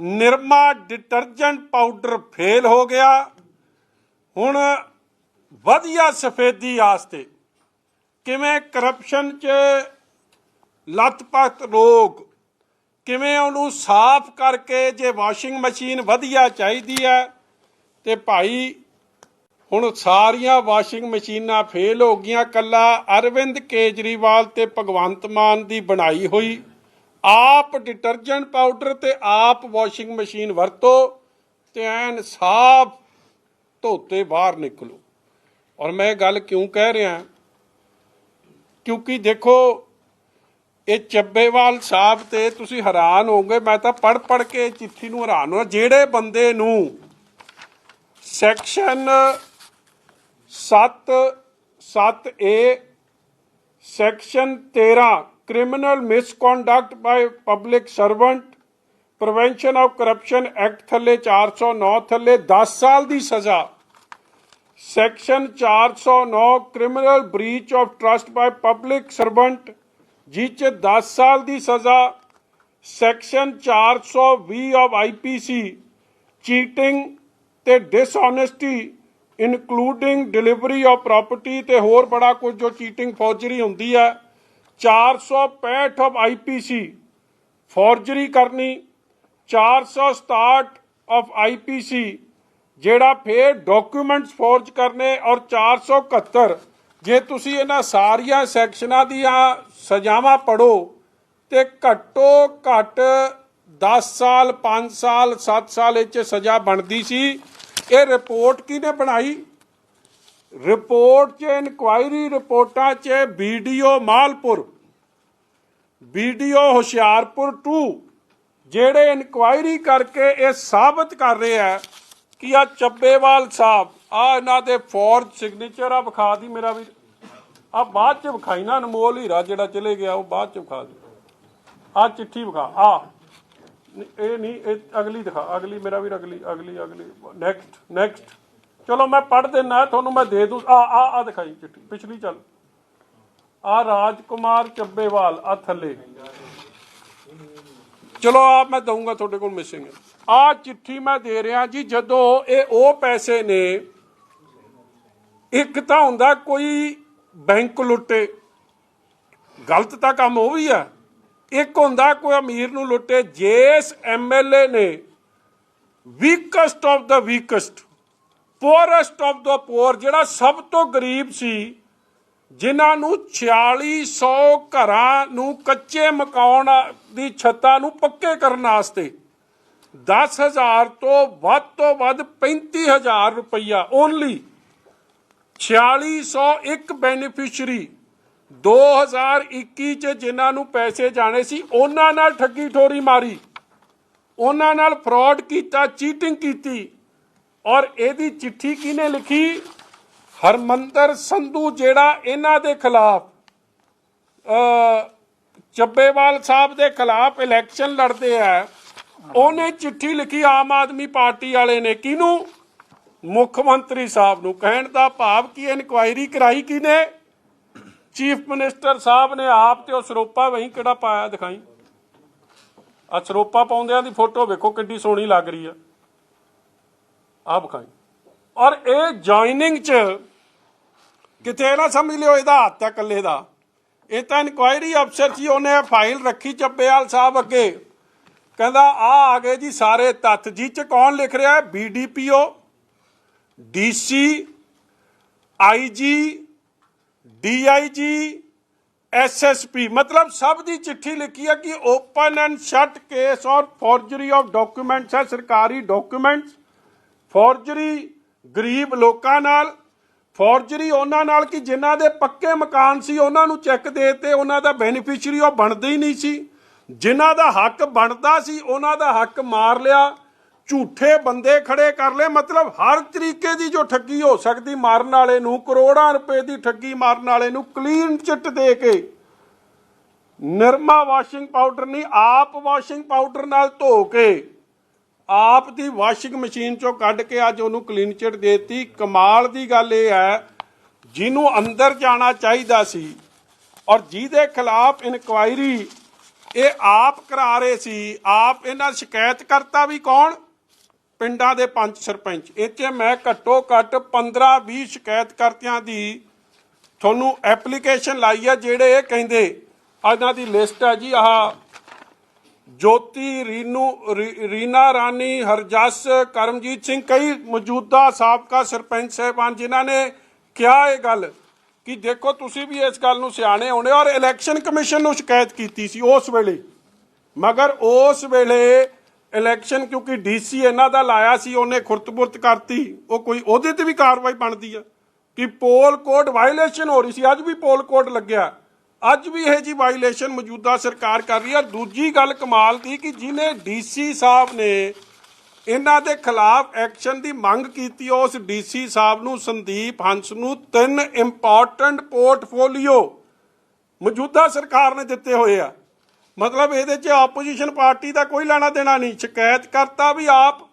Nirma detergent powder fail ਹੋ ਗਿਆ। ਹੁਣ ਵਧੀਆ ਸਫੇਦੀ ਆਸਤੇ ਕਿਵੇਂ ਕਰਪਸ਼ਨ 'ਚ ਲੱਤ-ਪੱਤ ਲੋਕ ਕਿਵੇਂ ਉਹਨੂੰ ਸਾਫ਼ ਕਰਕੇ ਜੇ ਵਾਸ਼ਿੰਗ ਮਸ਼ੀਨ ਵਧੀਆ ਚਾਹੀਦੀ ਹੈ ਤੇ ਭਾਈ ਹੁਣ ਸਾਰੀਆਂ ਵਾਸ਼ਿੰਗ ਮਸ਼ੀਨਾਂ ਫੇਲ ਹੋ ਗਈਆਂ। ਕੱਲਾ ਅਰਵਿੰਦ ਕੇਜਰੀਵਾਲ ਤੇ ਭਗਵੰਤ ਮਾਨ ਦੀ ਬਣਾਈ ਹੋਈ ਆਪ ਡਿਟਰਜੈਂਟ ਪਾਊਡਰ ਤੇ ਆਪ ਵਾਸ਼ਿੰਗ ਮਸ਼ੀਨ ਵਰਤੋ ਤੇ ਐਨ ਸਾਫ਼ ਧੋਤੇ ਬਾਹਰ ਨਿਕਲੋ। ਔਰ ਮੈਂ ਇਹ ਗੱਲ ਕਿਉਂ ਕਹਿ ਰਿਹਾ? ਕਿਉਂਕਿ ਦੇਖੋ, ਇਹ ਚੱਬੇਵਾਲ ਸਾਹਿਬ ਤੇ ਤੁਸੀਂ ਹੈਰਾਨ ਹੋਗੇ ਮੈਂ ਤਾਂ ਪੜ ਪੜ ਕੇ ਇਹ ਚਿੱਠੀ ਨੂੰ ਹੈਰਾਨ ਹੋਇਆ। ਜਿਹੜੇ ਬੰਦੇ ਨੂੰ section 7 7A section 13 criminal misconduct by public servant prevention of corruption act ਥੱਲੇ 409 ਥੱਲੇ 10 ਸਾਲ ਦੀ ਸਜ਼ਾ section 409 criminal breach of trust by public servant ਜਿਹ 'ਚ 10 ਸਾਲ ਦੀ ਸਜ਼ਾ ਸੈਕਸ਼ਨ 420 ਆਫ ਆਈਪੀਸੀ ਚੀਟਿੰਗ ਤੇ dishonesty including delivery of property ਤੇ ਹੋਰ ਬੜਾ ਕੁਝ ਜੋ ਚੀਟਿੰਗ ਫੌਜਰੀ ਹੁੰਦੀ ਹੈ 465 ਆਫ ਆਈਪੀਸੀ ਫੋਰਜਰੀ ਕਰਨੀ 467 ਆਫ ਆਈਪੀਸੀ ਜਿਹੜਾ ਫੇਰ ਡਾਕੂਮੈਂਟਸ ਫੋਰਜ ਕਰਨੇ ਔਰ 471 ਜੇ ਤੁਸੀਂ ਇਹਨਾਂ ਸਾਰੀਆਂ ਸੈਕਸ਼ਨਾਂ ਦੀਆਂ ਸਜ਼ਾਵਾਂ ਪੜੋ ਤੇ ਘੱਟੋ ਘੱਟ 10 ਸਾਲ 5 ਸਾਲ 7 ਸਾਲ ਇਹ 'ਚ ਸਜ਼ਾ ਬਣਦੀ ਸੀ। ਇਹ ਰਿਪੋਰਟ ਕਿਹਨੇ ਬਣਾਈ? ਰਿਪੋਰਟ 'ਚ, ਇਨਕੁਆਇਰੀ ਰਿਪੋਰਟਾਂ 'ਚ ਵੀਡੀਓ ਮਾਲਪੁਰ ਵੀਡੀਓ ਹੁਸ਼ਿਆਰਪੁਰ 2 ਜਿਹੜੇ ਇਨਕੁਆਇਰੀ ਕਰਕੇ ਇਹ ਸਾਬਤ ਕਰ ਰਹੇ ਆ ਕਿ ਆ ਚੱਬੇਵਾਲ ਸਾਹਿਬ ਆ ਇਹਨਾਂ ਦੇ ਫੋਰਜ ਸਿਗਨੇਚਰ ਆ, ਵਿਖਾ ਦੀ ਮੇਰਾ ਵੀ ਆ ਬਾਅਦ ਚ ਵਿਖਾਈ ਨਾ, ਅਨਮੋਲ ਹੀਰਾ ਜਿਹੜਾ ਚਲੇ ਗਿਆ, ਉਹ ਬਾਅਦ ਚ ਵਿਖਾ ਦੇ। ਆ ਚਿੱਠੀ ਵਿਖਾ ਆ ਇਹ ਨਹੀਂ, ਇਹ ਅਗਲੀ ਦਿਖਾ, ਅਗਲੀ, ਮੇਰਾ ਵੀ ਅਗਲੀ ਅਗਲੀ ਅਗਲੀ ਨੈਕਸਟ ਨੈਕਸਟ ਚਲੋ ਮੈਂ ਪੜ੍ਹ ਦੇਣਾ ਤੁਹਾਨੂੰ ਮੈਂ ਦੇ ਦੂੰ। ਆ ਆ ਆ ਦਿਖਾਈ ਚਿੱਠੀ, ਪਿਛਲੀ ਚੱਲ। ਆ ਰਾਜਕੁਮਾਰ ਚੱਬੇਵਾਲ, ਆ ਥੱਲੇ। ਚਲੋ ਆ ਮੈਂ ਦਊਂਗਾ ਤੁਹਾਡੇ ਕੋਲ ਮਿਸਿੰਗ। ਆ ਚਿੱਠੀ ਮੈਂ ਦੇ ਰਿਹਾ ਜੀ, ਜਦੋਂ ਇਹ ਉਹ ਪੈਸੇ ਨੇ, ਇੱਕ ਤਾਂ ਹੁੰਦਾ ਕੋਈ ਬੈਂਕ ਲੁੱਟੇ। ਗਲਤ ਤਾਂ ਕੰਮ ਉਹ ਵੀ ਆ। ਇੱਕ ਹੁੰਦਾ ਕੋਈ ਅਮੀਰ ਨੂੰ ਲੁੱਟੇ ਜੇਸ ਐਮਐਲਏ ਨੇ ਵੀਕਸਟ ਆਫ ਦਾ ਵੀਕਸਟ ਪੋਰੈਸਟ ਆਫ ਦਾ ਪੋਰ ਜਿਹੜਾ ਸਭ ਤੋਂ ਗਰੀਬ ਸੀ, ਜਿਨ੍ਹਾਂ ਨੂੰ 4600 ਘਰਾਂ ਨੂੰ ਕੱਚੇ ਮਕਾਨ ਦੀ ਛੱਤਾਂ ਨੂੰ ਪੱਕੇ ਕਰਨ ਵਾਸਤੇ 10000 ਤੋਂ ਵੱਧ ਤੋਂ ਵੱਧ 35000 ਰੁਪਈਆ ਓਨਲੀ 4600 ਇੱਕ ਬੈਨੀਫੀਸ਼ਰੀ 2021 ਚ ਜਿਨ੍ਹਾਂ ਨੂੰ ਪੈਸੇ ਜਾਣੇ ਸੀ, ਉਹਨਾਂ ਨਾਲ ਠੱਗੀ ਠੋਰੀ ਮਾਰੀ, ਉਹਨਾਂ ਨਾਲ ਫਰਾਡ ਕੀਤਾ ਚੀਟਿੰਗ ਕੀਤੀ ਔਰ ਇਹਦੀ ਚਿੱਠੀ ਕਿਹਨੇ ਲਿਖੀ? ਹਰਮੰਦਰ ਸੰਧੂ ਜਿਹੜਾ ਇਹਨਾਂ ਦੇ ਖਿਲਾਫ ਚੱਬੇਵਾਲ ਸਾਹਿਬ ਦੇ ਖਿਲਾਫ ਇਲੈਕਸ਼ਨ ਲੜਦੇ ਆ, ਉਹਨੇ ਚਿੱਠੀ ਲਿਖੀ ਆਮ ਆਦਮੀ ਪਾਰਟੀ ਵਾਲੇ ਨੇ। ਕਿਹਨੂੰ? ਮੁੱਖ ਮੰਤਰੀ ਸਾਹਿਬ ਨੂੰ। ਕਹਿਣ ਦਾ ਭਾਵ ਕਿ ਇਨਕੁਆਇਰੀ ਕਰਾਈ ਕਿਨੇ ਚੀਫ ਮਿਨਿਸਟਰ ਸਾਹਿਬ ਨੇ ਆਪ ਤੇ ਉਹ ਸਰੋਪਾ, ਵਹੀਂ ਕਿਹੜਾ ਪਾਇਆ ਦਿਖਾਈ? ਆ ਸਰੋਪਾ ਪਾਉਂਦਿਆਂ ਦੀ ਫੋਟੋ ਵੇਖੋ ਕਿੰਨੀ ਸੋਹਣੀ ਲੱਗ ਰਹੀ ਆ। ਆ ਵਿਖਾਈ ਔਰ ਇਹ ਜੁਆਇਨਿੰਗ ਚ ਕਿਤੇ ਨਾ ਸਮਝ ਲਿਓ ਇਹਦਾ ਹੱਥ ਹੈ ਇਕੱਲੇ ਦਾ। ਇਹ ਤਾਂ ਇਨਕੁਆਇਰੀ ਅਫਸਰ ਸੀ, ਉਹਨੇ ਫਾਈਲ ਰੱਖੀ ਚੱਬੇਵਾਲ ਸਾਹਿਬ ਅੱਗੇ। ਕਹਿੰਦਾ, ਆ ਆ ਗਏ ਜੀ ਸਾਰੇ ਤੱਥ ਜੀ, ਚ ਕੌਣ ਲਿਖ ਰਿਹਾ ਹੈ? BDPO DC IG DIG SSP ਮਤਲਬ ਸਭ ਦੀ ਚਿੱਠੀ ਲਿਖੀ ਹੈ ਕਿ ਓਪਨ ਐਂਡ ਸ਼ਟ ਕੇਸ ਔਰ ਫੋਰਜਰੀ ਆਫ ਡਾਕੂਮੈਂਟਸ ਹੈ, ਸਰਕਾਰੀ ਡਾਕੂਮੈਂਟਸ ਫੋਰਜਰੀ ਗਰੀਬ ਲੋਕਾਂ ਨਾਲ, ਫੋਰਜਰੀ ਉਹਨਾਂ ਨਾਲ ਕਿ ਜਿਨ੍ਹਾਂ ਦੇ ਪੱਕੇ ਮਕਾਨ ਸੀ, ਉਹਨਾਂ ਨੂੰ ਚੈੱਕ ਦੇ ਤੇ ਉਹਨਾਂ ਦਾ ਬੈਨੀਫੀਸ਼ੀਅਰੀ ਉਹ ਬਣਦੇ ਹੀ ਨਹੀਂ ਸੀ। ਜਿਨ੍ਹਾਂ ਦਾ ਹੱਕ ਬਣਦਾ ਸੀ, ਉਹਨਾਂ ਦਾ ਹੱਕ ਮਾਰ ਲਿਆ। ਝੂਠੇ ਬੰਦੇ ਖੜੇ ਕਰ ਲਏ। ਮਤਲਬ ਹਰ ਤਰੀਕੇ ਦੀ ਜੋ ਠੱਗੀ ਹੋ ਸਕਦੀ, ਮਾਰਨ ਵਾਲੇ ਨੂੰ, ਕਰੋੜਾਂ ਰੁਪਏ ਦੀ ਠੱਗੀ ਮਾਰਨ ਵਾਲੇ ਨੂੰ ਕਲੀਨ ਚਿੱਟ ਦੇ ਕੇ। ਨਿਰਮਾ ਵਾਸ਼ਿੰਗ ਪਾਊਡਰ ਨਹੀਂ, ਆਪ ਵਾਸ਼ਿੰਗ ਪਾਊਡਰ ਨਾਲ ਧੋ ਕੇ। ਆਪ ਦੀ ਵਾਸ਼ਿੰਗ ਮਸ਼ੀਨ ਚੋਂ ਕੱਢ ਕੇ ਅੱਜ ਉਹਨੂੰ ਕਲੀਨ ਚਿੱਟ ਦੇਤੀ। ਕਮਾਲ ਦੀ ਗੱਲ ਇਹ ਹੈ, ਜਿਹਨੂੰ ਅੰਦਰ ਜਾਣਾ ਚਾਹੀਦਾ ਸੀ ਔਰ ਜਿਹਦੇ ਖਿਲਾਫ ਇਨਕੁਆਇਰੀ ਇਹ ਆਪ ਕਰਾ ਰਹੇ ਸੀ, ਆਪ ਇਹਨਾਂ ਸ਼ਿਕਾਇਤ ਕਰਤਾ ਵੀ ਕੌਣ? ਪਿੰਡਾਂ ਦੇ ਪੰਚ ਸਰਪੰਚ। ਇੱਥੇ ਮੈਂ ਘੱਟੋ ਘੱਟ 15 20 ਸ਼ਿਕਾਇਤ ਕਰਤਿਆਂ ਦੀ ਤੁਹਾਨੂੰ ਐਪਲੀਕੇਸ਼ਨ ਲਾਈ ਆ, ਜਿਹੜੇ ਇਹ ਕਹਿੰਦੇ ਇਹਨਾਂ ਦੀ ਲਿਸਟ ਹੈ ਜੀ, ਆਹ ਜੋਤੀ, ਰੀਨੂ, ਰੀ- ਰੀਨਾ ਰਾਣੀ, ਹਰਜਸ, ਕਰਮਜੀਤ ਸਿੰਘ, ਕਈ ਮੌਜੂਦਾ ਸਾਬਕਾ ਸਰਪੰਚ ਸਾਹਿਬਾਨ ਜਿਨ੍ਹਾਂ ਨੇ ਕਿਹਾ ਇਹ ਗੱਲ ਕਿ ਦੇਖੋ ਤੁਸੀਂ ਵੀ ਇਸ ਗੱਲ ਨੂੰ ਸਿਆਣੇ ਹੋਣੇ ਔਰ ਇਲੈਕਸ਼ਨ ਕਮਿਸ਼ਨ ਨੂੰ ਸ਼ਿਕਾਇਤ ਕੀਤੀ ਸੀ ਉਸ ਵੇਲੇ। ਮਗਰ ਉਸ ਵੇਲੇ ਇਲੈਕਸ਼ਨ ਕਿਉਂਕਿ ਡੀਸੀ ਇਹਨਾਂ ਦਾ ਲਾਇਆ ਸੀ, ਉਹਨੇ ਖੁਰਤਬੁਰਤ ਕਰਤੀ, ਉਹ ਕੋਈ ਉਹਦੇ ਤੇ ਵੀ ਕਾਰਵਾਈ ਬਣਦੀ ਆ ਕਿ ਪੋਲ ਕੋਡ ਵਾਇਲੇਸ਼ਨ ਹੋ ਰਹੀ ਸੀ, ਅੱਜ ਵੀ ਪੋਲ ਕੋਡ ਲੱਗਿਆ। ਅੱਜ ਵੀ ਇਹ ਜੀ ਵਾਇਲੇਸ਼ਨ ਮੌਜੂਦਾ ਸਰਕਾਰ ਕਰ ਰਹੀ ਹੈ ਦੂਜੀ ਗੱਲ ਕਮਾਲ ਦੀ ਕਿ ਜਿਹਨੇ ਡੀਸੀ ਸਾਹਿਬ ਨੇ ਇਹਨਾਂ ਦੇ ਖਿਲਾਫ ਐਕਸ਼ਨ ਦੀ ਮੰਗ ਕੀਤੀ, ਉਸ ਡੀਸੀ ਸਾਹਿਬ ਨੂੰ ਸੰਦੀਪ ਹੰਸ ਨੂੰ ਤਿੰਨ ਇੰਪੋਰਟੈਂਟ ਪੋਰਟਫੋਲੀਓ ਮੌਜੂਦਾ ਸਰਕਾਰ ਨੇ ਦਿੱਤੇ ਹੋਏ ਆ। ਮਤਲਬ ਇਹਦੇ 'ਚ ਆਪੋਜੀਸ਼ਨ ਪਾਰਟੀ ਦਾ ਕੋਈ ਲੈਣਾ ਦੇਣਾ ਨਹੀਂ, ਸ਼ਿਕਾਇਤ ਕਰਤਾ ਵੀ ਆਪ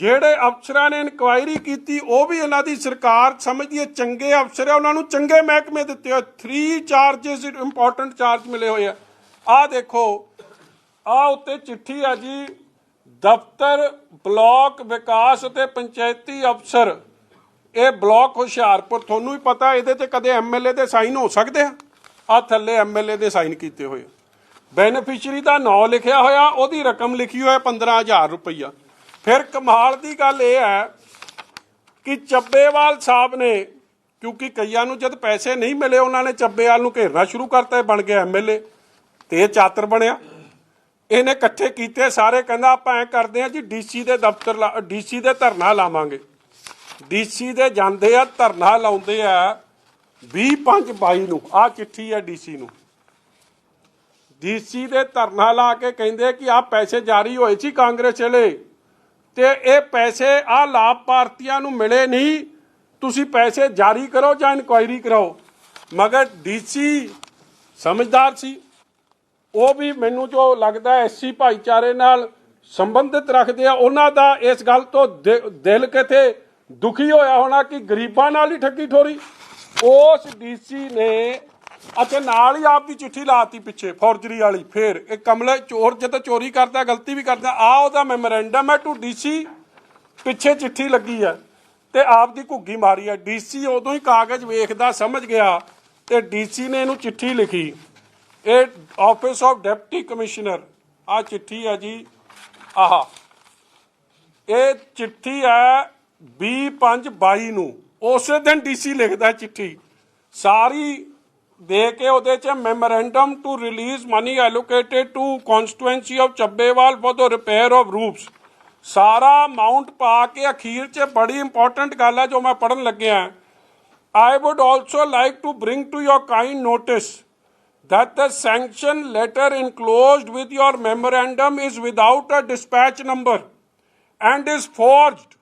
ਜਿਹੜੇ ਅਫਸਰਾਂ ਨੇ ਇਨਕੁਆਇਰੀ ਕੀਤੀ, ਉਹ ਵੀ ਇਹਨਾਂ ਦੀ ਸਰਕਾਰ ਸਮਝਦੀ ਹੈ, ਚੰਗੇ ਅਫਸਰ ਹੈ, ਉਹਨਾਂ ਨੂੰ ਚੰਗੇ ਮਹਿਕਮੇ ਦਿੱਤੇ ਹੋਏ 3 ਚਾਰजेस ਇੰਪੋਰਟੈਂਟ ਚਾਰਜ ਮਿਲੇ ਹੋਏ ਆ। ਆਹ ਦੇਖੋ, ਆਹ ਉੱਤੇ ਚਿੱਠੀ ਆ ਜੀ, ਦਫ਼ਤਰ, ਬਲਾਕ ਵਿਕਾਸ ਅਤੇ ਪੰਚਾਇਤੀ ਅਫਸਰ। ਇਹ ਬਲਾਕ ਹੁਸ਼ਿਆਰਪੁਰ, ਤੁਹਾਨੂੰ ਵੀ ਪਤਾ, ਇਹਦੇ ਤੇ ਕਦੇ ਐਮਐਲਏ ਦੇ ਸਾਈਨ ਹੋ ਸਕਦੇ ਆ। ਆ ਥੱਲੇ ਐਮਐਲਏ ਦੇ ਸਾਈਨ ਕੀਤੇ ਹੋਏ ਬੈਨੀਫੀਸ਼ੀਅਰੀ ਦਾ ਨਾਂ ਲਿਖਿਆ ਹੋਇਆ, ਉਹਦੀ ਰਕਮ ਲਿਖੀ ਹੋਇਆ 15000 ਰੁਪਈਆ। ਫਿਰ ਕਮਾਲ ਦੀ ਗੱਲ ਇਹ ਹੈ ਕਿ ਚੱਬੇਵਾਲ ਸਾਹਿਬ ਨੇ, ਕਿਉਂਕਿ ਕਈਆਂ ਨੂੰ ਜਦ ਪੈਸੇ ਨਹੀਂ ਮਿਲੇ, ਉਹਨਾਂ ਨੇ ਚੱਬੇਵਾਲ ਨੂੰ ਘੇਰਨਾ ਸ਼ੁਰੂ ਕਰਤਾ ਬਣ ਗਿਆ ਐਮਐਲਏ ਤੇ ਇਹ ਚਾਤਰ ਬਣਿਆ। ਇਹਨੇ ਇਕੱਠੇ ਕੀਤੇ, ਸਾਰੇ ਕਹਿੰਦਾ ਆਪਾਂ ਐ ਕਰਦੇ ਆ ਜੀ ਡੀਸੀ ਦੇ ਦਫ਼ਤਰ ਡੀਸੀ ਦੇ ਧਰਨਾ ਲਾਵਾਂਗੇ। ਡੀਸੀ ਦੇ ਜਾਂਦੇ ਆ, ਧਰਨਾ ਲਾਉਂਦੇ ਆ 25 ਨੂੰ ਆ ਚਿੱਠੀ ਹੈ ਡੀਸੀ ਨੂੰ। ਡੀਸੀ ਦੇ ਧਰਨਾ ਲਾ ਕੇ ਕਹਿੰਦੇ ਕਿ ਆ ਪੈਸੇ ਜਾਰੀ ਹੋਏ ਸੀ ਕਾਂਗਰਸ ਵੇਲੇ। ਤੇ ਇਹ ਪੈਸੇ ਆ ਲਾਭਪਾਤਰੀਆਂ ਨੂੰ ਮਿਲੇ ਨਹੀਂ, ਤੁਸੀਂ ਪੈਸੇ ਜਾਰੀ ਕਰੋ ਜਾਂ ਇਨਕੁਆਇਰੀ ਕਰਾਓ। ਮਗਰ ਡੀਸੀ ਸਮਝਦਾਰ ਸੀ। ਉਹ ਵੀ ਮੈਨੂੰ ਜੋ ਲੱਗਦਾ ਐਸਸੀ ਭਾਈਚਾਰੇ ਨਾਲ ਸੰਬੰਧਿਤ ਰੱਖਦੇ ਆ, ਉਹਨਾਂ ਦਾ ਇਸ ਗੱਲ ਤੋਂ ਦਿ- ਦਿਲ ਕਿਤੇ ਦੁਖੀ ਹੋਇਆ ਹੋਣਾ ਕਿ ਗਰੀਬਾਂ ਨਾਲ ਹੀ ਠੱਗੀ ਠੋਰੀ। ਉਸ ਡੀਸੀ ਨੇ ਅਤੇ ਨਾਲ ਹੀ ਆਪ ਦੀ ਚਿੱਠੀ ਲਾਤੀ ਪਿੱਛੇ, ਫੌਰਜਰੀ ਵਾਲੀ, ਫੇਰ। ਇਹ ਕਮਲੇ ਚੋਰ ਜਦੋਂ ਚੋਰੀ ਕਰਦਾ, ਗਲਤੀ ਵੀ ਕਰਦਾ ਆ ਉਹਦਾ ਮੈਮੋਰੈਂਡਮ ਹੈ ਟੂ ਡੀਸੀ ਪਿੱਛੇ ਚਿੱਠੀ ਲੱਗੀ ਹੈ। ਤੇ ਆਪ ਦੀ ਘੁੱਗੀ ਮਾਰੀ ਹੈ। ਡੀਸੀ ਉਦੋਂ ਹੀ ਕਾਗਜ਼ ਵੇਖਦਾ, ਸਮਝ ਗਿਆ, ਤੇ ਡੀਸੀ ਨੇ ਇਹਨੂੰ ਚਿੱਠੀ ਲਿਖੀ। ਇਹ ਆਫਿਸ ਆਫ ਡਿਪਟੀ ਕਮਿਸ਼ਨਰ ਆ ਚਿੱਠੀ ਹੈ ਜੀ, ਆਹ। ਇਹ ਚਿੱਠੀ ਹੈ 2522 ਨੂੰ। ਉਸੇ ਦਿਨ ਡੀਸੀ ਲਿਖਦਾ ਚਿੱਠੀ। ਸਾਰੀ ਦੇ ਕੇ ਉਹਦੇ 'ਚ memorandum to release money allocated to constituency of Chabbewal for the repair of roofs ਸਾਰਾ ਅਮਾਉਂਟ ਪਾ ਕੇ ਅਖੀਰ 'ਚ ਬੜੀ ਇੰਪੋਰਟੈਂਟ ਗੱਲ ਹੈ ਜੋ ਮੈਂ ਪੜਨ ਲੱਗਿਆ I would also like to bring to your kind notice that the sanction letter enclosed with your memorandum is without a dispatch number and is forged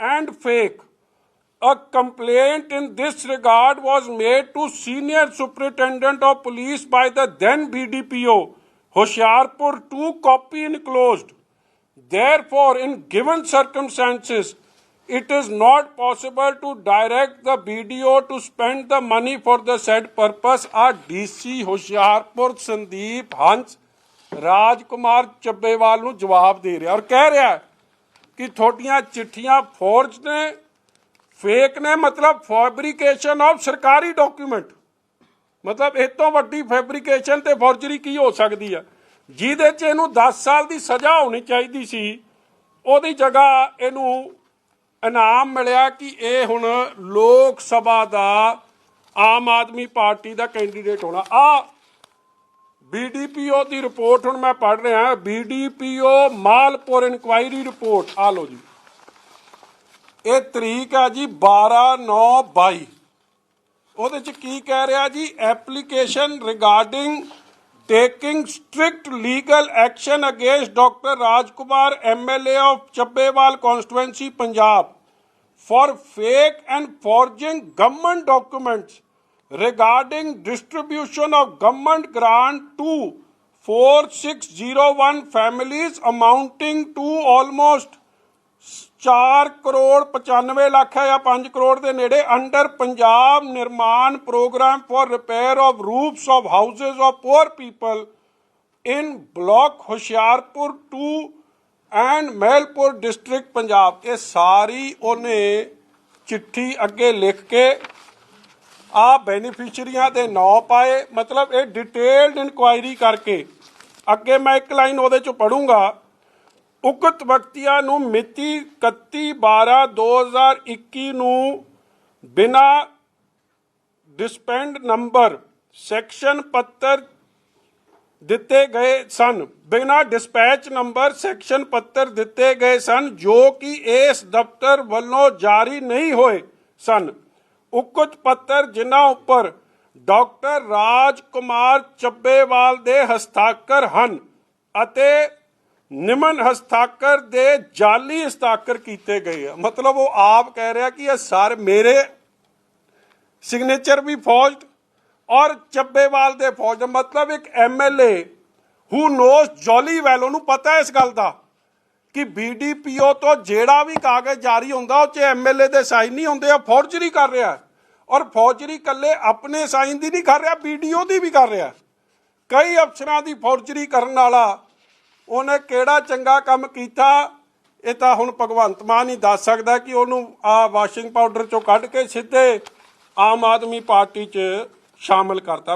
and fake. A complaint in this regard was made to Senior Superintendent of Police by the then BDPO, Hoshiarpur, to copy enclosed. Therefore, in given circumstances, it is not possible to direct the BDO to spend the money for the said purpose. A DC Hoshiarpur Sandeep Hans ਰਾਜਕੁਮਾਰ ਚੱਬੇਵਾਲ ਨੂੰ ਜਵਾਬ ਦੇ ਰਿਹਾ ਔਰ ਕਹਿ ਰਿਹਾ ਹੈ ਕਿ ਤੁਹਾਡੀਆਂ ਚਿੱਠੀਆਂ ਫੋਰਜ ਨੇ ਫੇਕ ਨੇ ਮਤਲਬ ਫੈਬਰੀਕੇਸ਼ਨ ਆਫ ਸਰਕਾਰੀ ਡਾਕੂਮੈਂਟ ਮਤਲਬ ਇਹ ਤੋਂ ਵੱਡੀ ਫੈਬਰੀਕੇਸ਼ਨ ਤੇ ਫੋਰਜਰੀ ਕੀ ਹੋ ਸਕਦੀ ਆ? ਜਿਹਦੇ 'ਚ ਇਹਨੂੰ 10 ਸਾਲ ਦੀ ਸਜ਼ਾ ਹੋਣੀ ਚਾਹੀਦੀ ਸੀ, ਉਹਦੀ ਜਗ੍ਹਾ ਇਹਨੂੰ ਇਨਾਮ ਮਿਲਿਆ ਕਿ ਇਹ ਹੁਣ ਲੋਕ ਸਭਾ ਦਾ ਆਮ ਆਦਮੀ ਪਾਰਟੀ ਦਾ ਕੈਂਡੀਡੇਟ ਹੋਣਾ। ਆ ਬੀਡੀਪੀਓ ਦੀ ਰਿਪੋਰਟ ਹੁਣ ਮੈਂ ਪੜ੍ਹ ਰਿਹਾ। ਬੀਡੀਪੀਓ ਮਾਲਪੁਰ ਇਨਕੁਆਇਰੀ ਰਿਪੋਰਟ ਆ ਲਓ ਜੀ। ਇਹ ਤਰੀਕ ਹੈ ਜੀ 12/9/22 ਉਹਦੇ ਚ ਕੀ ਕਹਿ ਰਿਹਾ ਜੀ? Application regarding taking strict legal action against doctor Rajkumar MLA of Chabbewal constituency Punjab for fake and forging government documents regarding distribution of government grant to 4601 families amounting to almost 4 crore 95 lakh ਹੈ ਜਾਂ 5 ਕਰੋੜ ਦੇ ਨੇੜੇ under Punjab Nirman programme for repair of roofs of houses of poor people in block Hoshiarpur 2 and Mahilpur district Punjab. ਇਹ ਸਾਰੀ ਉਹਨੇ ਚਿੱਠੀ ਅੱਗੇ ਲਿਖ ਕੇ ਆ ਬੈਨੀਫੀਸ਼ੀਅਰੀਆਂ ਦੇ ਨਾਂ ਪਾਏ। ਮਤਲਬ ਇਹ ਡਿਟੇਲਡ ਇਨਕੁਆਇਰੀ ਕਰਕੇ। ਅੱਗੇ ਮੈਂ ਇੱਕ ਲਾਈਨ ਉਹਦੇ ਚੋਂ ਪੜੂੰਗਾ ਉਕਤ ਵਿਅਕਤੀਆਂ ਨੂੰ ਮਿਤੀ 31 12 2021 ਨੂੰ ਬਿਨਾ ਡਿਸਪੈਂਡ ਨੰਬਰ ਸੈਕਸ਼ਨ ਪੱਤਰ ਦਿੱਤੇ ਗਏ ਸਨ। ਬਿਨਾ ਡਿਸਪੈਚ ਨੰਬਰ ਸੈਕਸ਼ਨ ਪੱਤਰ ਦਿੱਤੇ ਗਏ ਸਨ, ਜੋ ਕਿ ਇਸ ਦਫ਼ਤਰ ਵੱਲੋਂ ਜਾਰੀ ਨਹੀਂ ਹੋਏ ਸਨ। ਉਕਤ ਪੱਤਰ ਜਿਨ੍ਹਾਂ ਉੱਪਰ ਡਾਕਟਰ ਰਾਜ ਕੁਮਾਰ ਚੱਬੇਵਾਲ ਦੇ ਹਸਤਾਖਰ ਹਨ ਅਤੇ ਨਿਮਨ ਹਸਤਾਖਰ ਦੇ ਜਾਲੀ ਹਸਤਾਖਰ ਕੀਤੇ ਗਏ ਆ। ਮਤਲਬ ਉਹ ਆਪ ਕਹਿ ਰਿਹਾ ਕਿ ਇਹ ਸਾਰੇ ਮੇਰੇ ਸਿਗਨੇਚਰ ਵੀ ਫੌਜਡ ਔਰ ਚੱਬੇਵਾਲ ਦੇ ਫੌਜ ਮਤਲਬ ਇੱਕ MLA who knows jolly well ਉਹਨੂੰ ਪਤਾ ਇਸ ਗੱਲ ਦਾ ਕਿ ਬੀਡੀਪੀਓ ਤੋਂ ਜਿਹੜਾ ਵੀ ਕਾਗਜ਼ ਜਾਰੀ ਹੁੰਦਾ, ਉਹ 'ਚ ਐਮਐਲਏ ਦੇ ਸਾਈਨ ਨਹੀਂ ਹੁੰਦੇ ਆ ਫੌਰਜਰੀ ਕਰ ਰਿਹਾ ਔਰ ਫੌਰਜਰੀ ਕੱਲੇ ਆਪਣੇ ਸਾਈਨ ਦੀ ਨਹੀਂ ਕਰ ਰਿਹਾ ਬੀਡੀਓ ਦੀ ਵੀ ਕਰ ਰਿਹਾ ਕਈ ਅਫਸਰਾਂ ਦੀ ਫੌਰਜਰੀ ਕਰਨ ਵਾਲਾ ਉਹਨੇ ਕਿਹੜਾ ਚੰਗਾ ਕੰਮ ਕੀਤਾ? ਇਹ ਤਾਂ ਹੁਣ ਭਗਵੰਤ ਮਾਨ ਹੀ ਦੱਸ ਸਕਦਾ ਕਿ ਉਹਨੂੰ ਆ ਵਾਸ਼ਿੰਗ ਪਾਊਡਰ ਚੋਂ ਕੱਢ ਕੇ ਸਿੱਧੇ ਆਮ ਆਦਮੀ ਪਾਰਟੀ 'ਚ ਸ਼ਾਮਲ ਕਰਤਾ।